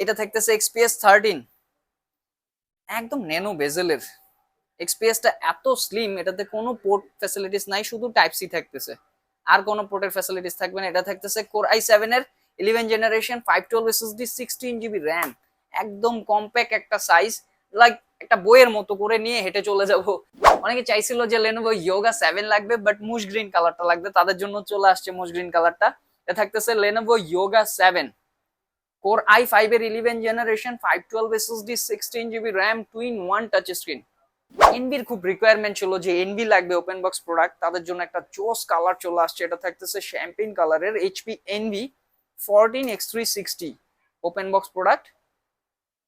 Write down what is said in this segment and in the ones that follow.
এটা থাকতেছে XPS thirteen একদম ন্যানো বেজেলের। এক্সপিএসটা এত স্লিম এটাতে কোনো পোর্ট ফ্যাসিলিটিস নাই, শুধু টাইপ সি থাকতেছে। আর কোনো পোর্টের ফ্যাসিলিটিস থাকবে না। এটা থাকতেছে কোর আই সেভেন এর eleven generation five twelve SSD sixteen GB RAM একদম কম্প্যাক্ট একটা সাইজ লাইক একটা বইয়ের মতো করে নিয়ে হেঁটে চলে যাব। অনেকে চাইছিল যে লেনোভো ইয়োগা সেভেন লাগবে বাট মুশ গ্রিন কালারটা লাগবে। তাদের জন্য চলে আসছে মুশ গ্রিন কালারটা এটা থাকতেছে Lenovo Yoga seven core i five এর eleven generation five twelve SSD sixteen GB RAM two in one touch screen এনবির খুব রিকোয়ারমেন্ট ছিল যে এনবি লাগবে ওপেন বক্স প্রোডাক্ট তাদের জন্য একটা জোস কালার চলে আসছে, এটা থাকতেছে শ্যাম্পেন কালারের HP NB fourteen X three sixty open box product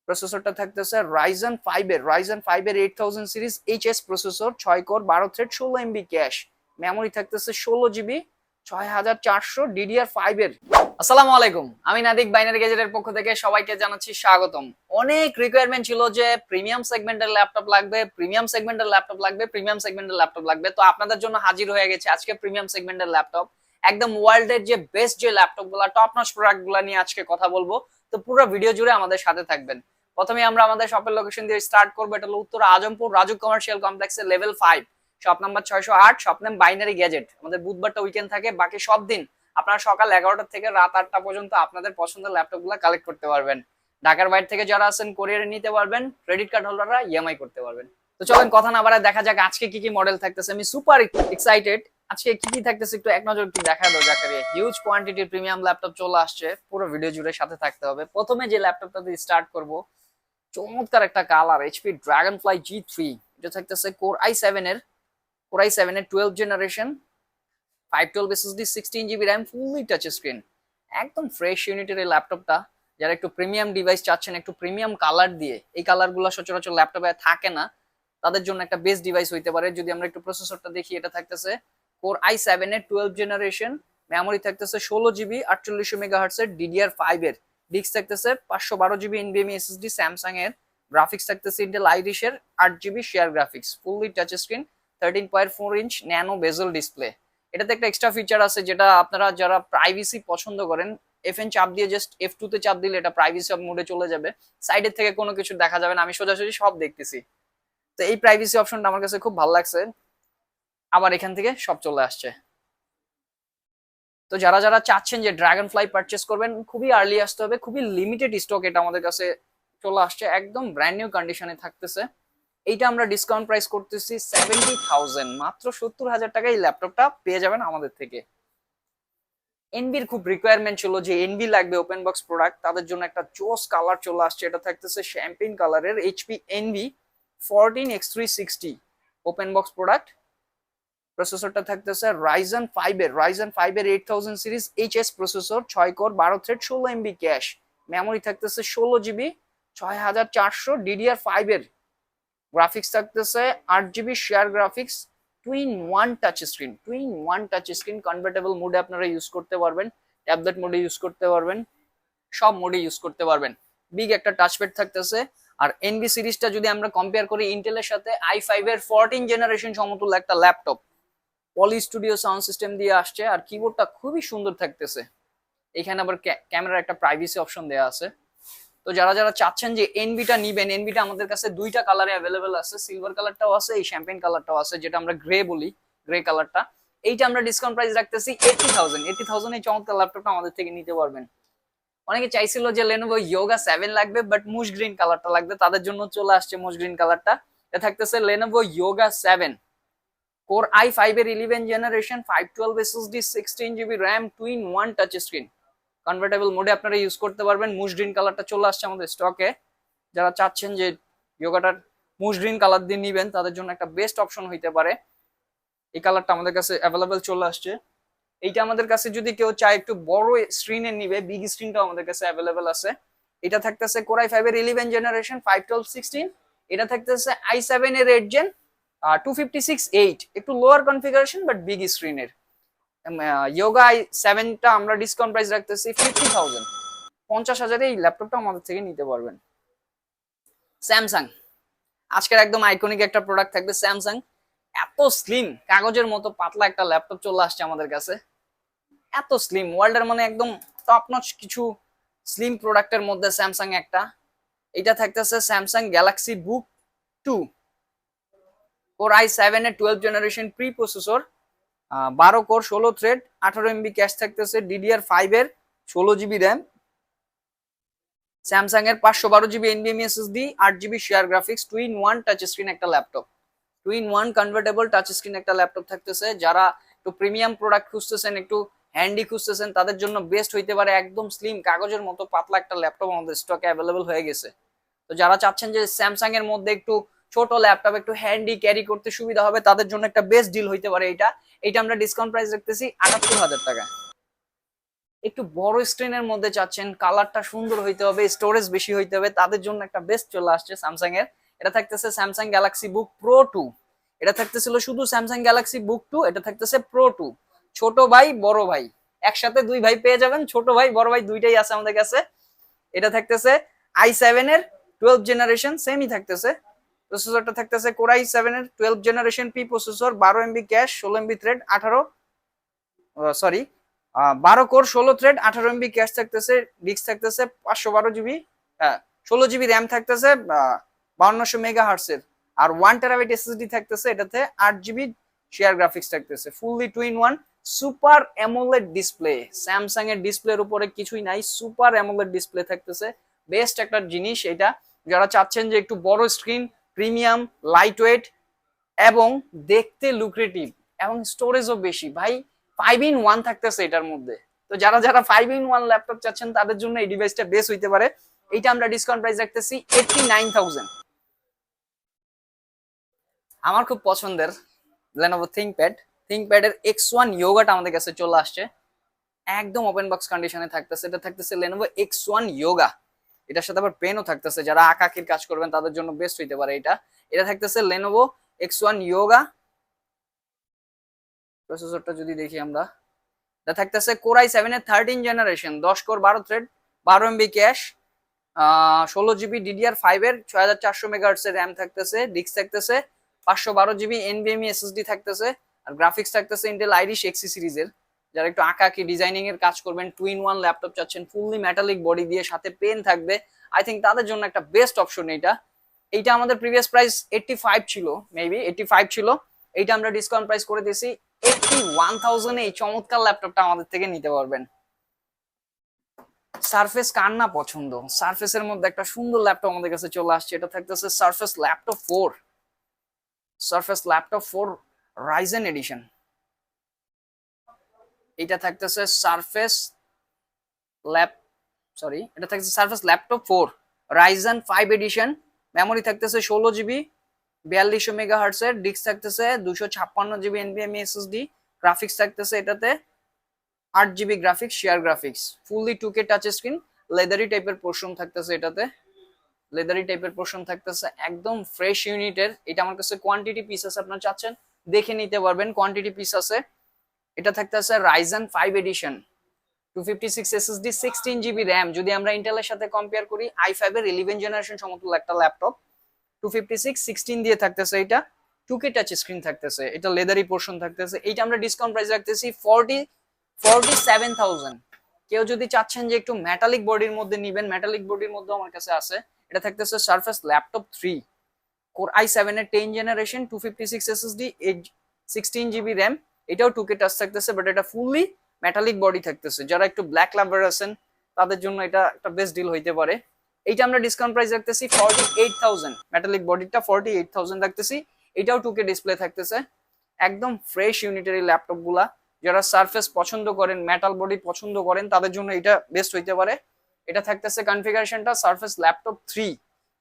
প্রসেসরটা থাকতেছে রাইজন ফাইভ এর রাইজন ফাইভ এর eight thousand series HS processor ছয় কোর বারো থ্রেড ষোলো এমবি ক্যাশ মেমোরি থাকতেছে ষোলো জিবি ছয় হাজার চারশো এর। আলাইকুম, আমি নাদিক পক্ষ থেকে সবাইকে জানাচ্ছি স্বাগতম। অনেক ল্যাপটপ লাগবে প্রিমিয়াম ল্যাপটপ লাগবে প্রিমিয়াম লাগবে। তো আপনাদের জন্য হাজির হয়ে গেছে আজকে প্রিমিয়াম সেগমেন্টের ল্যাপটপ একদম ওয়ার্ল্ডের যে বেস্ট যে ল্যাপটপগুলা টপ নচ প্রোডাক্টগুলা নিয়ে আজকে কথা বলব। তো পুরো ভিডিও জুড়ে আমাদের সাথে থাকবেন। প্রথমে আমরা আমাদের শপের লোকেশন দিয়ে স্টার্ট করব। এটা হলো উত্তর আজমপুর রাজু কমার্শিয়াল কমপ্লেক্সের লেভেল ফাইভ শপ নাম্বার ছয়শো আট, শপ নেম বাইনারি গ্যাজেট। আমাদের বুধবারটা উইকেন্ড থাকে, বাকি সব দিন আপনারা সকাল এগারোটা থেকে রাত আটটা পর্যন্ত আপনাদের পছন্দের ল্যাপটপগুলা কালেক্ট করতে পারবেন। ঢাকার বাইরে থেকে যারা আছেন কোরিয়ারে নিতে পারবেন ক্রেডিট কার্ড হোল্ডাররা ইএমআই করতে পারবেন। তো চলেন, কথা না বাড়ায় দেখা যাক আজকে কি কি মডেল থাকতেছে। আমি সুপার এক্সাইটেড আজকে কি কি থাকতেছে একটু এক নজর একটু দেখা দাও জাকারিয়া হিউজ কোয়ান্টিটির প্রিমিয়াম ল্যাপটপ চলে আসছে, পুরো ভিডিও জুড়ে সাথে থাকতে হবে। প্রথমে যে ল্যাপটপটা দিয়ে স্টার্ট করব, চমৎকার একটা colour HP Dragonfly G three এটা থাকতেছে কোর আই সেভেন এর কোর আই সেভেন এর twelve generation five twelve SSD sixteen GB RAM fully touch একদম ফ্রেশ ইউনিটের এই ল্যাপটপটা যারা একটু প্রিমিয়াম ডিভাইস চাচ্ছেন, একটু প্রিমিয়াম কালার দিয়ে, এই কালারগুলো সচরাচর ল্যাপটপে থাকে না, তাদের জন্য একটা বেস্ট ডিভাইস হইতে পারে। যদি আমরা একটু প্রসেসরটা দেখি, এটা থাকতেছে কোর আই সেভেন এর টুয়েলভ জেনারেশন মেমোরি থাকতেছে ষোলো জিবি আটচল্লিশশো মেগা হার্টসের ডিডিআর ফাইভ এর। ডিস্ক থাকতেছে পাঁচশো বারো জিবি এনবিএমই এসএসডি স্যামসাং এর। গ্রাফিক্স থাকতেছে ইন্টেল আইরিশের আট GB share graphics fully touch screen thirteen point four inch nano bezel display এটাতে একটা এক্সট্রা ফিচার আছে যেটা আপনারা যারা প্রাইভেসি পছন্দ করেন এফ এন চাপ দিয়ে জাস্ট এফ টু তে চাপ দিলে এটা প্রাইভেসি মোডে চলে যাবে। সাইডের থেকে কোনো কিছু দেখা যাবে না, আমি সোজাসুজি সব দেখতেছি। তো এই প্রাইভেসি অপশনটা আমার কাছে খুব ভালো লাগছে। আবার এখান থেকে সব চলে আসছে। তো যারা যারা চাচ্ছেন যে ড্রাগন ফ্লাই পারচেস করবেন, খুবই আর্লি আসতে হবে, খুবই লিমিটেড স্টক এটা আমাদের কাছে চলে আসছে, একদম ব্র্যান্ড নিউ কন্ডিশনে থাকতেছে। এইটা আমরা ডিসকাউন্ট প্রাইস করতেছি সেভেন্টি থাউজেন্ড মাত্র সত্তর হাজার টাকা এই ল্যাপটপটা পেয়ে যাবেন আমাদের থেকে। এনবির খুব রিকোয়ারমেন্ট ছিল যে এনবি লাগবে ওপেন বক্স প্রোডাক্ট তাদের জন্য একটা জোস কালার চলে আসছে, এটা থাকতেছে শ্যাম্পেন কালারের HP NB fourteen X three sixty open box product প্রসেসরটা থাকতেছে রাইজন ফাইভ এর রাইজন ফাইভ এর eight thousand series HS processor ছয় কোর বারো থ্রেড ষোলো এমবি ক্যাশ মেমোরি থাকতেছে ষোলো জিবি ছয় হাজার চারশো ডিডিআর ফাইভ এর। গ্রাফিক্স থাকতেছে, আট GB share graphics two in one touch screen two in one touch screen convertible মোডে আপনারা ইউজ করতে পারবেন ট্যাবলেট মোডে ইউজ করতে পারবেন, সব মোডে ইউজ করতে পারবেন। বিগ একটা টাচপ্যাড থাকতেছে, আর এনবি সিরিজটা যদি আমরা কম্পেয়ার করি ইন্টেলের সাথে আই ফাইভ এর ফোরটিন জেনারেশন সমতুল্য একটা laptop Poly Studio sound system দিয়ে আসছে, আর কিবোর্ডটা খুবই সুন্দর থাকতেছে। এখানে আবার ক্যামেরার একটা প্রাইভেসি অপশন দেওয়া আছে। তো যারা যারা চাচ্ছেন যে এনবিটা নিবেন এনবিটা আমাদের কাছে দুইটা কালারে অ্যাভেলেবেল আছে সিলভার কালারটাও আছে, এই শ্যাম্পেন কালারটাও আছে, যেটা আমরা গ্রে বলি গ্রে কালারটা এইটা আমরা ডিসকাউন্ট প্রাইস রাখতেছি এইটি থাউজেন্ড এইটি থাউজেন্ড এই চমৎকার ল্যাপটপটা আমাদের থেকে নিতে পারবেন। অনেকে চাইছিল যে লেনোভো ইয়োগা সেভেন লাগবে বাট মুশ গ্রিন কালারটা লাগবে, তাদের জন্য চলে আসছে মুশ গ্রিন কালারটা এটা থাকতেছে Lenovo Yoga seven core i five এর eleven generation five twelve SSD sixteen GB RAM two in one touch screen convertible মোডে আপনারা ইউজ করতে পারবেন। মুশ গ্রিন কালারটা চলে আসছে আমাদের স্টকে যারা চাচ্ছেন যে ইয়োগাটার মুশ গ্রিন কালার দিয়ে নিবেন, তাদের জন্য একটা বেস্ট অপশন হইতে পারে। এই কালারটা আমাদের কাছে অ্যাভেলেবেল চলে আসছে। এইটা আমাদের কাছে যদি কেউ চায় একটু বড় স্ক্রিনে নিবে বিগ স্ক্রিনটাও আমাদের কাছে অ্যাভেলেবেল আছে। এটা থাকতেছে কোরাই ফাইভ এর eleven generation five twelve sixteen এটা থাকতেছে আই সেভেন এর eight gen two fifty six eight একটু লোয়ার কনফিগারেশন বাট বিগ স্ক্রিনের ইয়োগা সেভেনটা আমরা ডিসকাউন্ট প্রাইস রাখতেছি ফিফটি থাউজেন্ড পঞ্চাশ হাজারে এই ল্যাপটপটা আমাদের থেকে নিতে পারবেন। স্যামসাং আজকের একদম আইকনিক একটা প্রোডাক্ট থাকবে স্যামসাং এত স্লিম কাগজের মতো পাতলা একটা ল্যাপটপ চলে আসছে আমাদের কাছে। এত স্লিম ওয়ার্ল্ডের মানে একদম টপ কিছু স্লিম প্রোডাক্টের মধ্যে স্যামসাং একটা। এটা থাকতেছে Samsung Galaxy Book two core i seven এর টুয়েলভ জেনারেশন প্রি প্রসেসর বারো কোর, ষোলো থ্রেড আঠারো এমবি ক্যাশ থাকতেছে ডিডিআর ফাইভ এর ষোলো জিবি র্যাম স্যামসাং এর পাঁচশো বারো জিবি এনবিএম এসএসডি আট GB share graphics two in one touch screen একটা laptop two in one convertible touch screen একটা ল্যাপটপ থাকতেছে। যারা একটু প্রিমিয়াম প্রোডাক্ট খুঁজতেছেন, একটু হ্যান্ডি খুঁজতেছেন, তাদের জন্য বেস্ট হইতে পারে একদম স্লিম কাগজের মতো পাতলা একটা ল্যাপটপ আমাদের স্টকে অ্যাভেলেবল হয়ে গেছে। তো যারা চাচ্ছেন যে স্যামসাং এর মধ্যে একটু ছোট ল্যাপটপ একটু হ্যান্ডি ক্যারি করতে সুবিধা হবে, তাদের জন্য একটা বেস্ট ডিল হইতে পারে এটা। এটা আমরা ডিসকাউন্ট প্রাইস রাখতেছি আটাত্তর হাজার টাকা। একটু বড় স্ক্রিনের মধ্যে চাচ্ছেন কালারটা সুন্দর হইতে হবে স্টোরেজ বেশি হইতে হবে, তাদের জন্য একটা বেস্ট চলে আসছে স্যামসাং এর। এটা থাকতেছে Samsung Galaxy Book pro two এটা থাকতেছিল শুধু স্যামসাং গ্যালাক্সি বুক টু এটা থাকতেছে প্রো টু ছোট ভাই, বড় ভাই। একসাথে দুই ভাই পেয়ে যাবেন, ছোট ভাই, বড় ভাই দুইটাই আছে আমাদের কাছে। এটা থাকতেছে আই সেভেন এর টুয়েলভ জেনারেশন সেমই থাকতেছে। প্রসেসরটা থাকতেছে কোরাই সেভেন এর টুয়েলভ জেনারেশন পি প্রসেসর বারো এমবি ক্যাশ ষোলো এমবি থ্রেড আঠারো সরি বারো কোর ষোলো থ্রেড আঠারো এমবি ক্যাশ থাকতেছে ডিস্ক থাকতেছে পাঁচশো বারো জিবি হ্যাঁ ষোলো জিবি র্যাম থাকতেছে বাউন্নশো মেগা হার্সের আর ওয়ান টেরাবাইট এসএসডি থাকতেছে, এটাতে আট জিবি শেয়ার গ্রাফিক্স থাকতেছে fully two in one super AMOLED display Samsung এর ডিসপ্লের উপরে কিছুই নাই সুপার অ্যামোলেড ডিসপ্লে থাকতেছে। বেস্ট একটা জিনিস এটা, যারা চাচ্ছেন যে একটু বড় স্ক্রিন প্রিমিয়াম লাইট ওয়েট এবং দেখতে লুক্রেটিভ এবং স্টোরেজও বেশি। ভাই ফাইভ ইন ওয়ান থাকতেছে এটার মধ্যে। তো যারা যারা ফাইভ ইন ওয়ান ল্যাপটপ চাচ্ছেন, তাদের জন্য এই ডিভাইসটা বেস্ট হইতে পারে। এইটা আমরা ডিসকাউন্ট প্রাইস রাখতেছি এইটটি নাইন থাউজেন্ড আমার খুব পছন্দের লেনোভো থিঙ্কপ্যাড থিঙ্কপ্যাডের এক্স ওয়ান ইয়োগাটা আমাদের কাছে চলে আসছে। একদম ওপেন বক্স কন্ডিশনে থাকতেছে। এটা থাকতেছে লেনোভো এক্স ওয়ান ইয়োগা এটার সাথে আবার পেনও থাকতেছে। যারা আঁকাকির কাজ করবেন, তাদের জন্য বেস্ট হইতে পারে এটা। এটা থাকতেছে লেনোভো এক্স ওয়ান ইয়োগা প্রসেসরটা যদি দেখি আমরা। এটা থাকতেছে কোরাই সেভেন এর থার্টিন জেনারেশন দশ কোর বারো থ্রেড বারো এমবি ক্যাশ ষোলো জিবি ডিডিআর ফাইভের ছয় হাজার চারশো মেগাহার্টস এর র্যাম থাকতেছে ডিস্ক থাকতেছে, পাঁচশো বারো জিবি এনবিএমই এসএসডি থাকতেছে, আর গ্রাফিক্স থাকতেছে ইন্টেল আইরিশ এক্সি সিরিজের যারা একটু আঁকাকি ডিজাইনিং এর কাজ করবেন টু ইন ওয়ান ল্যাপটপ চাচ্ছেন ফুললি মেটালিক বডি দিয়ে সাথে পেন থাকবে আই থিঙ্ক তাদের জন্য একটা বেস্ট অপশন এটা এইটা আমাদের প্রিভিয়াস প্রাইস এইটটি ফাইভ ছিল মেবি এইটটি ফাইভ ছিল। এইটা আমরা ডিসকাউন্ট প্রাইস করে দিয়েছি এইটটি ওয়ান থাউজেন্ড এই চমৎকার ল্যাপটপটা আমাদের থেকে নিতে পারবেন। সারফেস কার না পছন্দ? সারফেসের মধ্যে একটা সুন্দর ল্যাপটপ আমাদের কাছে চলে আসছে, এটা থাকতেছে surface laptop four surface laptop four Ryzen edition এটা থাকতেছে সারফেস ল্যাপ সরি এটা থাকতেছে surface laptop four Ryzen five edition memory থাকতেছে ষোলো জিবি বিয়াল্লিশশো মেগা হার্টসের ডিস্ক থাকতেছে দুশো ছাপ্পান্ন জিবি এনবিএমই এসএসডি গ্রাফিক্স থাকতেছে এটাতে আট GB graphics share graphics fully two K touch screen leathery টাইপের পোর্শন থাকতেছে এটাতে লেদারি টাইপের পোর্শন থাকতেছে একদম ফ্রেশ ইউনিটের এটা আমার কাছে কোয়ান্টিটি পিস আছে আপনার চাচ্ছেন, দেখে নিতে পারবেন কোয়ান্টিটি পিস আছে। এটা থাকতেছে Ryzen five edition two fifty six SSD sixteen GB RAM যদি আমরা ইন্টেলের সাথে কম্পেয়ার করি আই ফাইভ এর ইলেভেন জেনারেশন সমতুল্য একটা laptop two fifty six sixteen দিয়ে থাকতেছে এটা। টু কে টাচ স্ক্রিন থাকতেছে। এটা লেদারি পোর্শন থাকতেছে। এইটা আমরা ডিসকাউন্ট প্রাইস রাখতেছি ফর্টি ফর্টি সেভেন থাউজেন্ড কেউ যদি চাচ্ছেন যে একটু মেটালিক বডির মধ্যে নিবেন মেটালিক বডির মধ্যে আমার কাছে আছে। এটা থাকতেছে surface laptop three core i seven এর ten generation two fifty six SSD eight sixteen GB RAM এটাও টু কে টাচ থাকতেছে বাট এটা ফুললি মেটালিক বডি থাকতেছে। যারা একটু ব্ল্যাক লাভার আছেন, তাদের জন্য এটা একটা বেস্ট ডিল হইতে পারে। এইটা আমরা ডিসকাউন্ট প্রাইস রাখতেছি ফর্টি এইট থাউজেন্ড মেটালিক বডিটা ফর্টি এইট থাউজেন্ড রাখতেছি। এটাও টু কে ডিসপ্লে থাকতেছে। একদম ফ্রেশ ইউনিটারি ল্যাপটপগুলা। যারা সারফেস পছন্দ করেন মেটাল বডি পছন্দ করেন, তাদের জন্য এটা বেস্ট হইতে পারে। এটা থাকতেছে কনফিগারেশনটা Surface laptop three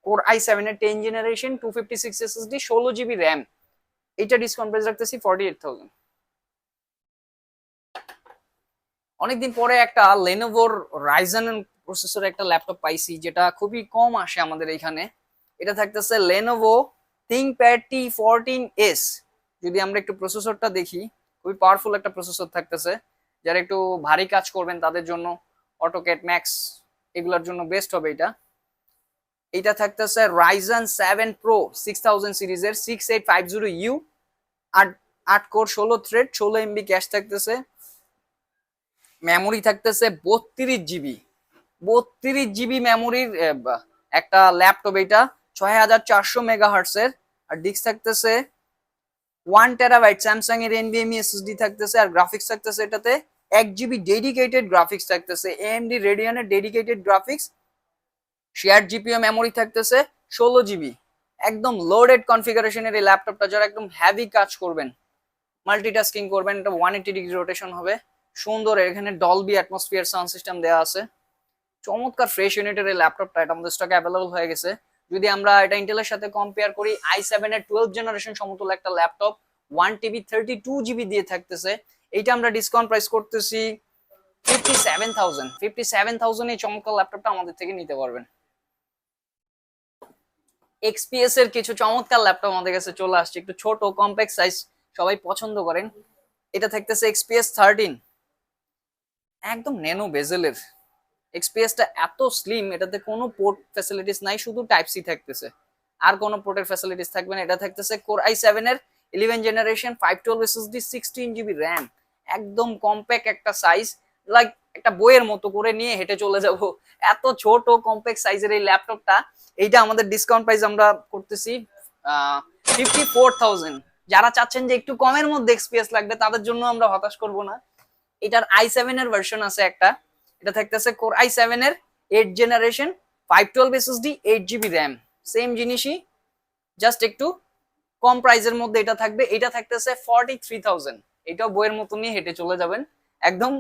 core i seven এর ten generation two fifty six SSD ষোলো জিবি র্যাম এইটা ডিসকাউন্ট প্রাইস রাখতেছি ফর্টি এইট থাউজেন্ড অনেকদিন পরে একটা লেনোভোর রাইজন প্রসেসর একটা ল্যাপটপ পাইছি, যেটা খুবই কম আসে আমাদের এখানে। এটা থাকতেছে Lenovo ThinkPad T fourteen S যদি আমরা একটু প্রসেসরটা দেখি, খুবই পাওয়ারফুল একটা প্রসেসর থাকতেছে। যারা একটু ভারী কাজ করবেন তাদের জন্য অটোকেট ম্যাক্স এগুলোর জন্য বেস্ট হবে এটা। এটা থাকতেছে Ryzen seven pro six thousand সিরিজের six eight five zero U আট আট কোর ষোলো থ্রেড ষোলো এমবি ক্যাশ থাকতেছে। মেমোরি থাকতেছে বত্রিশ জিবি বত্রিশ জিবি মেমোরির একটা ল্যাপটপ এটা ছয় হাজার চারশো মেগা হার্টসের আর ডিস্ক থাকতেছে ওয়ান টেরাবাইট স্যামসাং এর এনভিএমই এসএসডি থাকতেছে, আর গ্রাফিক্স থাকতেছে এটাতে এক জিবি ডেডিকেটেড গ্রাফিক্স থাকতেছে। AMD রেডিয়নের dedicated graphics share GPU memory থাকতেছে ষোলো জিবি একদম লোডেড কনফিগারেশনের এই ল্যাপটপটা যারা একদম হ্যাভি কাজ করবেন মাল্টিটাস্কিং করবেন, এটা ওয়ান এইটি ডিগ্রি রোটেশন হবে। সুন্দর, এখানে ডলবি অ্যাটমসফিয়ার সাউন্ড সিস্টেম দেওয়া আছে। চমৎকার ফ্রেশ ইউনিটের এই ল্যাপটপটা এটা আমাদের স্টকে অ্যাভেলেবল হয়ে গেছে। যদি আমরা এটা ইন্টেলের সাথে কম্পেয়ার করি আই সেভেন এর টুয়েলভ জেনারেশন সমতুল একটা laptop one TB thirty two GB দিয়ে থাকতেছে। এইটা আমরা ডিসকাউন্ট প্রাইস করতেছি fifty seven thousand fifty seven thousand এই চমৎকার ল্যাপটপটা আমাদের থেকে নিতে পারবেন। এক্সপিএস এর কিছু চমৎকার ল্যাপটপ আমাদের কাছে চলে আসছে। একটু ছোট কম্প্যাক্ট সাইজ সবাই পছন্দ করেন। এটা থাকতেছে এক্সপিএস থার্টিন একদম ন্যানো বেজেলের। এক্সপিএসটা এত স্লিম এটাতে কোনো পোর্ট ফ্যাসিলিটিস নাই, শুধু টাইপ সি থাকতেছে। আর কোনো পোর্টের ফ্যাসিলিটিস থাকবে না, এটা থাকতেছে কোর আই সেভেন এর eleven generation five twelve SSD sixteen GB RAM একদম কম্প্যাক্ট একটা সাইজ লাইক একটা বইয়ের মতো করে নিয়ে হেঁটে চলে যাব। এত ছোট কম্প্যাক্ট সাইজের এই ল্যাপটপটা এইটা আমাদের ডিসকাউন্ট প্রাইস আমরা করতেছি ফিফটি ফোর থাউজেন্ড যারা চাচ্ছেন যে একটু কমের মধ্যে এক্সপিএস লাগবে, তাদের জন্য আমরা হতাশ করব না। এটার আই সেভেন এর ভার্সন আছে একটা। এটা থাকতেছে কোর আই সেভেন এর eight generation five twelve SSD eight GB RAM same জিনিসই জাস্ট একটু কম প্রাইসের মধ্যে এটা থাকবে। এটা থাকতেছে ফর্টি থ্রি থাউজেন্ড এটাও বইয়ের মতো নিয়ে হেঁটে চলে যাবেন। একদম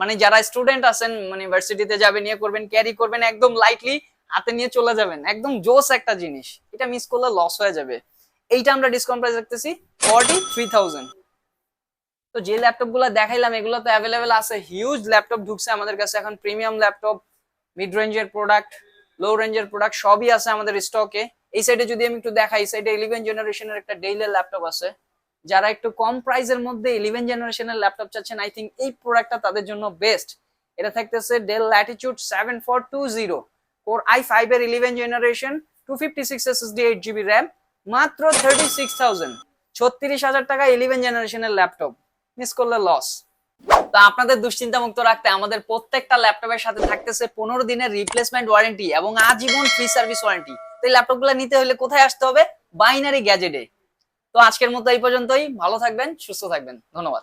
মানে যারা স্টুডেন্ট আছেন মানে ইউনিভার্সিটিতে যাবেন নিয়ে করবেন ক্যারি করবেন, একদম লাইটলি হাতে নিয়ে চলে যাবেন। একদম জোস একটা জিনিস। এটা মিস করলে লস হয়ে যাবে। এইটা আমরা ডিসকাউন্ট প্রাইস রাখতেছি ফর্টি থ্রি থাউজেন্ড তো যে ল্যাপটপগুলো দেখাইলাম, এগুলো তো অ্যাভেলেবেল আছে। হিউজ ল্যাপটপ ঢুকছে আমাদের কাছে। এখন প্রিমিয়াম ল্যাপটপ মিড রেঞ্জের প্রোডাক্ট লো রেঞ্জের প্রোডাক্ট সবই আছে আমাদের স্টকে এই সাইডে যদি আমি একটু দেখাই সাইডে ইলেভেন জেনারেশনের একটা ডেইলি ল্যাপটপ আছে। যারা একটু কম প্রাইসের মধ্যে ইলেভেন জেনারেশনের ল্যাপটপ চাচ্ছেন আই থিঙ্ক এই প্রোডাক্টটা তাদের জন্য বেস্ট এটা থাকতেছে Dell Latitude seven four two zero core i five এর eleven generation two fifty six SSD eight GB RAM মাত্র থার্টি সিক্স থাউজেন্ড ছত্রিশ হাজার টাকা ইলেভেন জেনারেশনের ল্যাপটপ। মিস করলে লস তো আপনাদের দুশ্চিন্তা মুক্ত রাখতে আমাদের প্রত্যেকটা ল্যাপটপের সাথে থাকতেছে পনেরো দিনের রিপ্লেসমেন্ট ওয়ারেন্টি এবং আজীবন ফ্রি সার্ভিস ওয়ারেন্টি তো এই ল্যাপটপগুলো নিতে হলে কোথায় আসতে হবে? বাইনারি গ্যাজেটে তো আজকের মতো এই পর্যন্তই। ভালো থাকবেন, সুস্থ থাকবেন। ধন্যবাদ।